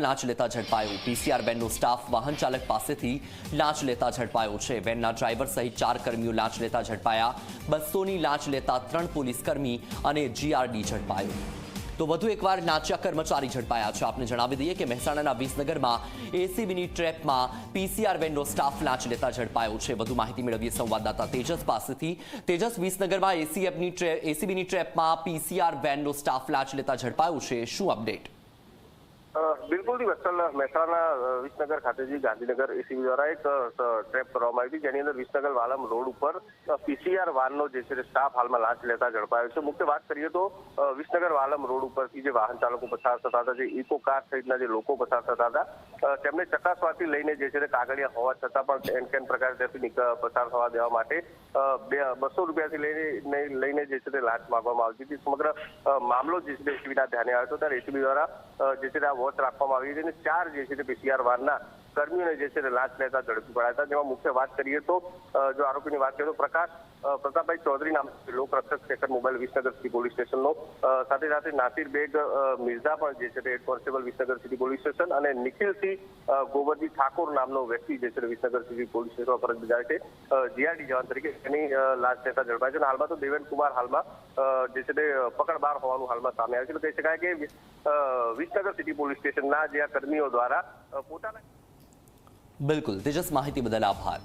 લાંચ લેતા ઝડપાયો. પીસીઆર વેનનો સ્ટાફ વાહન ચાલક પાસેથી લાંચ લેતા ઝડપાયો છે. વેનના ડ્રાઈવર સહિત ચાર કર્મીઓ લાંચ લેતા ઝડપાયા. બસોની લાંચ લેતા ત્રણ પોલીસ કર્મી અને જીઆરડી ઝડપાયો. તો વધુ એકવાર નાચ્યા કર્મચારી ઝડપાયા છે. આપને જણાવી દઈએ કે મહેસાણાના વિસનગરમાં એસીબીની ટ્રેપમાં પીસીઆર વેનનો સ્ટાફ લાંચ લેતા ઝડપાયો છે. વધુ માહિતી મેળવીએ સંવાદદાતા તેજસ પાસેથી. તેજસ, વિસનગરમાં એસીએફની એસીબીની ટ્રેપમાં પીસીઆર વેનનો સ્ટાફ લાંચ લેતા ઝડપાયો છે. શું અપડેટ? અ, બિલકુલથી વત્સલ મહેસાણા અ, વિસનગર ખાતેથી ગાંધીનગર એસીબી દ્વારા એક ટ્રેપ કરવામાં આવી હતી. જેની અંદર વિસનગર વાલમ રોડ ઉપર પીસીઆર વાનનો જે છે સ્ટાફ હાલમાં લાંચ લેતા ઝડપાયો છે. મુખ્ય વાત કરીએ તો વિસનગર વાલમ રોડ ઉપરથી જે વાહન ચાલકો પસાર થતા હતા જે ઇકો કાર સહિતના જે લોકો પસાર થતા હતા તેમને ચકાસવાથી લઈને જે છે તે કાગળિયા હોવા છતાં પણ એન કેન પ્રકારે ત્યાંથી પસાર થવા દેવા માટે બસો રૂપિયાથી લઈને લઈને જે છે તે લાંચ માગવામાં આવતી હતી. સમગ્ર મામલો જે છે એસીબીના ધ્યાને આવ્યો હતો. ત્યારે એસીબી દ્વારા જે છે તે વોચ રાખવામાં આવી હતી અને ચાર જે છે તે પીસીઆર વારના કર્મીઓને જે છે તે લાંચ લેતા ઝડપી પડાયા હતા જેમાં મુખ્ય વાત કરીએ તો જો આરોપીની વાત કરીએ તો પ્રકાશ પ્રતાપભાઈ ચૌધરી નામ લોકરક્ષક second mobile Visnagar city police સ્ટેશનનો. સાથે સાથે નાસિર બેગ મિર્ઝા પણ જે છે તે head constable Visnagar city police station અને નિખિલસિંહ ગોવરજી ઠાકોર નામનો વ્યક્તિ જે છે વિસનગર સિટી પોલીસ સ્ટેશન ફરજ બજાવે છે. જીઆરડી જવાન તરીકે એની લાંચ લેતા ઝડપાય છે અને હાલમાં તો દેવેન હાલમાં જે છે તે પકડ બહાર હોવાનું હાલમાં સામે આવ્યું છે. કહી શકાય કે વિસનગર સિટી પોલીસ સ્ટેશનના જે આ કર્મીઓ દ્વારા પોતાના બિલકુલ તેજસ માહિતી બદલ આભાર.